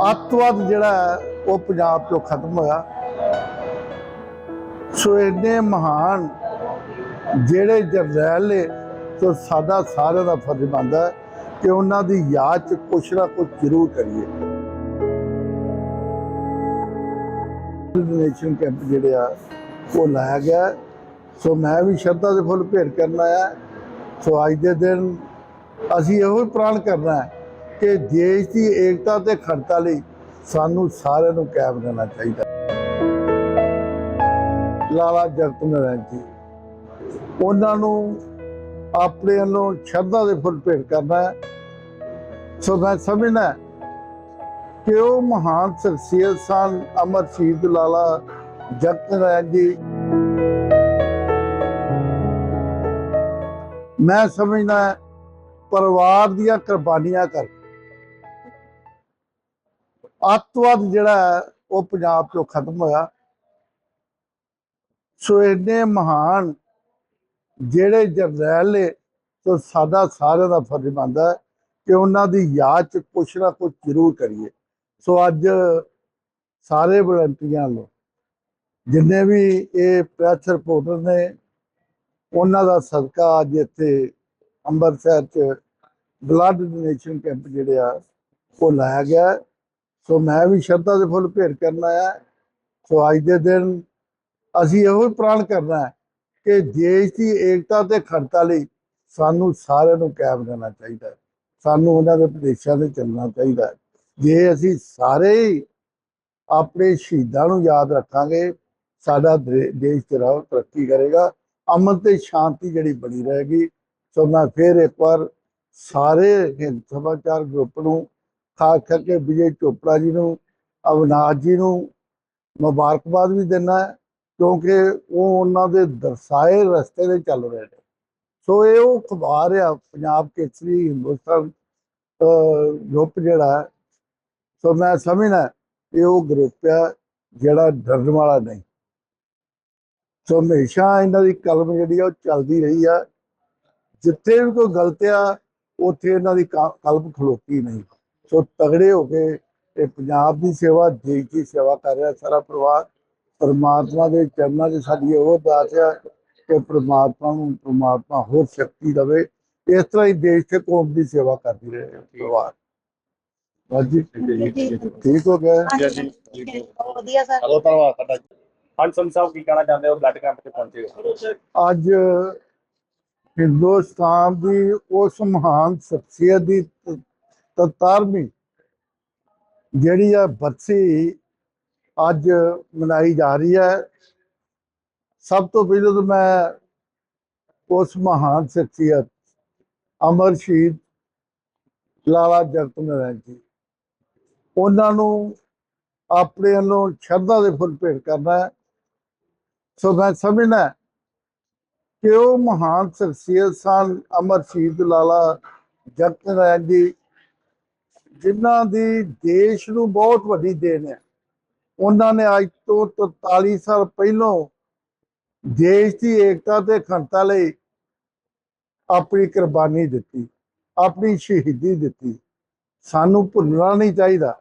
ਅੱਤਵਾਦ ਜਿਹੜਾ ਹੈ, ਉਹ ਪੰਜਾਬ ਤੋਂ ਖਤਮ ਹੋਇਆ। ਸੋ ਇੰਨੇ ਮਹਾਨ ਜਿਹੜੇ ਜਰਨੈਲ ਨੇ ਸੋ ਸਾਡਾ ਸਾਰਿਆਂ ਦਾ ਫਰਜ਼ ਬਣਦਾ ਕਿ ਉਹਨਾਂ ਦੀ ਯਾਦ ਚ ਕੁਛ ਨਾ ਕੁਛ ਜ਼ਰੂਰ ਕਰੀਏ। ਨੇਸ਼ਨ ਕੈਂਪ ਜਿਹੜੇ ਆ ਉਹ ਲਾਇਆ ਗਿਆ। ਸੋ ਮੈਂ ਵੀ ਸ਼ਰਧਾ ਦੇ ਫੁੱਲ ਭੇਟ ਕਰਨ ਆਇਆ। ਸੋ ਅੱਜ ਦੇ ਦਿਨ ਅਸੀਂ ਇਹੋ ਹੀ ਪ੍ਰਾਣ ਕਰਨਾ ਹੈ ਕਿ ਦੇਸ਼ ਦੀ ਏਕਤਾ ਤੇ ਖੜਤਾ ਲਈ ਸਾਨੂੰ ਸਾਰਿਆਂ ਨੂੰ ਕਾਇਮ ਰਹਿਣਾ ਚਾਹੀਦਾ। ਲਾਲਾ ਜਗਤ ਨਾਰਾਇਣ ਜੀ, ਉਹਨਾਂ ਨੂੰ ਆਪਣੇ ਵੱਲੋਂ ਸ਼ਰਧਾ ਦੇ ਫੁੱਲ ਭੇਟ ਕਰਨਾ ਹੈ। ਸੋ ਮੈਂ ਸਮਝਦਾ ਕਿ ਉਹ ਮਹਾਨ ਸ਼ਖਸੀਅਤ ਸਨ, ਅਮਰ ਸ਼ਹੀਦ ਲਾਲਾ ਜਗਤ ਨਾਰਾਇਣ ਜੀ। ਮੈਂ ਸਮਝਦਾ ਪਰਿਵਾਰ ਦੀਆਂ ਕੁਰਬਾਨੀਆਂ ਕਰਕੇ ਅੱਤਵਾਦ ਜਿਹੜਾ ਹੈ, ਉਹ ਪੰਜਾਬ 'ਚੋਂ ਖਤਮ ਹੋਇਆ। ਸੋ ਇੰਨੇ ਮਹਾਨ ਜਿਹੜੇ ਜਰਨੈਲ ਨੇ ਸੋ ਸਾਡਾ ਸਾਰਿਆਂ ਦਾ ਫਰਜ਼ ਬਣਦਾ ਕਿ ਉਹਨਾਂ ਦੀ ਯਾਦ ਚ ਕੁਛ ਨਾ ਕੁਛ ਜ਼ਰੂਰ ਕਰੀਏ। ਸੋ ਅੱਜ ਸਾਰੇ ਵਲੰਟੀਅਰਾਂ ਨੂੰ ਜਿੰਨੇ ਵੀ ਇਹ ਪ੍ਰੈਸ ਰਿਪੋਰਟਰ ਨੇ ਉਹਨਾਂ ਦਾ ਸਦਕਾ ਅੱਜ ਇੱਥੇ ਅੰਮ੍ਰਿਤਸਰ ਚ ਬਲੱਡ ਡੋਨੇਸ਼ਨ ਕੈਂਪ ਜਿਹੜੇ ਆ ਉਹ ਲਾਇਆ ਗਿਆ ਸੋ ਮੈਂ ਵੀ ਸ਼ਰਧਾ ਦੇ ਫੁੱਲ ਭੇਟ ਕਰਨ ਆਇਆ ਸੋ ਅੱਜ ਦੇ ਦਿਨ ਅਸੀਂ ਇਹੋ ਹੀ ਪ੍ਰਾਣ ਕਰਨਾ ਹੈ ਕਿ ਦੇਸ਼ ਦੀ ਏਕਤਾ ਤੇ ਖੜਤਾ ਲਈ ਸਾਨੂੰ ਸਾਰਿਆਂ ਨੂੰ ਕਾਇਮ ਰਹਿਣਾ ਚਾਹੀਦਾ ਹੈ। ਸਾਨੂੰ ਉਹਨਾਂ ਦੇ ਪ੍ਰਦੇਸ਼ਾਂ ਤੇ ਚੱਲਣਾ ਚਾਹੀਦਾ ਹੈ। ਜੇ ਅਸੀਂ ਸਾਰੇ ਹੀ ਆਪਣੇ ਸ਼ਹੀਦਾਂ ਨੂੰ ਯਾਦ ਰੱਖਾਂਗੇ, ਸਾਡਾ ਦੇ- ਦੇਸ਼ ਜਿਹੜਾ ਉਹ ਤਰੱਕੀ ਕਰੇਗਾ, ਅਮਨ ਤੇ ਸ਼ਾਂਤੀ ਜਿਹੜੀ ਬਣੀ ਰਹੇਗੀ। ਸੋ ਮੈਂ ਫਿਰ ਇੱਕ ਵਾਰ ਸਾਰੇ ਹਿੰਦ ਸਮਾਚਾਰ ਗਰੁੱਪ ਨੂੰ ਖਾਸ ਕਰਕੇ ਵਿਜੇ ਚੋਪੜਾ ਜੀ ਨੂੰ, ਅਵਨਾਸ਼ ਜੀ ਨੂੰ ਮੁਬਾਰਕਬਾਦ ਵੀ ਦਿੰਦਾ ਹੈ, ਕਿਉਂਕਿ ਉਹ ਉਹਨਾਂ ਦੇ ਦਰਸਾਏ ਰਸਤੇ ਤੇ ਚੱਲ ਰਹੇ ਨੇ। ਸੋ ਇਹ ਉਹ ਅਖਬਾਰ ਆ, ਪੰਜਾਬ ਕੇਸਰੀ ਹਿੰਦੁਸਤਾਨ ਗਰੁੱਪ ਜਿਹੜਾ ਸੋ ਮੈਂ ਸਮਝਣਾ ਇਹ ਉਹ ਗਰੁੱਪ ਆ, ਜਿਹੜਾ ਡਰਨ ਵਾਲਾ ਨਹੀਂ। ਸੋ ਹਮੇਸ਼ਾ ਇਹਨਾਂ ਦੀ ਕਲਮ ਜਿਹੜੀ ਆ, ਉਹ ਚੱਲਦੀ ਰਹੀ ਆ। ਜਿੱਥੇ ਵੀ ਕੋਈ ਗਲਤ ਆ, ਉੱਥੇ ਇਹਨਾਂ ਦੀ ਕ- ਕਲਮ ਖਲੋਤੀ ਨਹੀਂ। ਸੋ ਤਗੜੇ ਹੋ ਕੇ ਇਹ ਪੰਜਾਬ ਦੀ ਸੇਵਾ ਦੇਸ਼ ਦੀ ਸੇਵਾ ਕਰ ਰਿਹਾ ਸਾਰਾ ਪਰਿਵਾਰ ਪਰਮਾਤਮਾ ਦੇ ਚਰਨਾਂ 'ਚ ਸਾਡੀ ਉਹ ਅਰਦਾਸ ਆ ਕਿ ਪ੍ਰਮਾਤਮਾ ਨੂੰ ਪ੍ਰਮਾਤਮਾ ਹੋਰ ਸ਼ਕਤੀ ਦੇਵੇ। ਇਸ ਤਰ੍ਹਾਂ ਹੀ ਦੇਸ਼ ਤੇ ਕੌਮ ਦੀ ਸੇਵਾ ਕਰਦੀ ਰਹੇ ਪਰਿਵਾਰ। ਹਾਂਜੀ? ਠੀਕ ਹੋ ਗਿਆ। ਹਾਂਜੀ ਬਹੁਤ ਵਧੀਆ ਸਰ। ਹਲੋ ਧੰਨਵਾਦ ਤੁਹਾਡਾ ਹਾਂਜੀ ਸੰਤ ਸਾਹਿਬ ਕੀ ਕਹਿਣਾ ਚਾਹੁੰਦੇ ਹੋ? ਬਲੱਡ ਕੈਂਪ ਤੇ ਪਹੁੰਚੇ ਹੋ। ਅੱਜ ਹਿੰਦੁਸਤਾਨ ਦੀ ਉਸ ਮਹਾਨ ਸ਼ਖਸੀਅਤ ਦੀ 77ਵੀਂ ਜਿਹੜੀ ਆ ਬਰਸੀ ਅੱਜ ਮਨਾਈ ਜਾ ਰਹੀ ਹੈ। ਸਭ ਤੋਂ ਪਹਿਲਾਂ ਤਾਂ ਮੈਂ ਉਸ ਮਹਾਨ ਸ਼ਖਸੀਅਤ ਅਮਰ ਸ਼ਹੀਦ ਲਾਲਾ ਜਗਤ ਨਾਰਾਇਣ ਜੀ, ਉਹਨਾਂ ਨੂੰ ਆਪਣੇ ਵੱਲੋਂ ਸ਼ਰਧਾ ਦੇ ਫੁੱਲ ਭੇਟ ਕਰਨਾ ਹੈ। ਸੋ ਮੈਂ ਸਮਝਦਾ ਕਿ ਉਹ ਮਹਾਨ ਸ਼ਖਸੀਅਤ ਸਨ ਅਮਰ ਸ਼ਹੀਦ ਲਾਲਾ ਜਗਤ ਨਾਰਾਇਣ ਜੀ ਜਿਨ੍ਹਾਂ ਦੀ ਦੇਸ਼ ਨੂੰ ਬਹੁਤ ਵੱਡੀ ਦੇਣ ਹੈ। ਉਹਨਾਂ ਨੇ ਅੱਜ ਤੋਂ 43 ਸਾਲ ਪਹਿਲਾਂ ਦੇਸ਼ ਦੀ ਏਕਤਾ ਤੇ ਅਖੰਡਤਾ ਲਈ ਆਪਣੀ ਕੁਰਬਾਨੀ ਦਿੱਤੀ, ਆਪਣੀ ਸ਼ਹੀਦੀ ਦਿੱਤੀ। ਸਾਨੂੰ ਭੁੱਲਣਾ ਨਹੀਂ ਚਾਹੀਦਾ।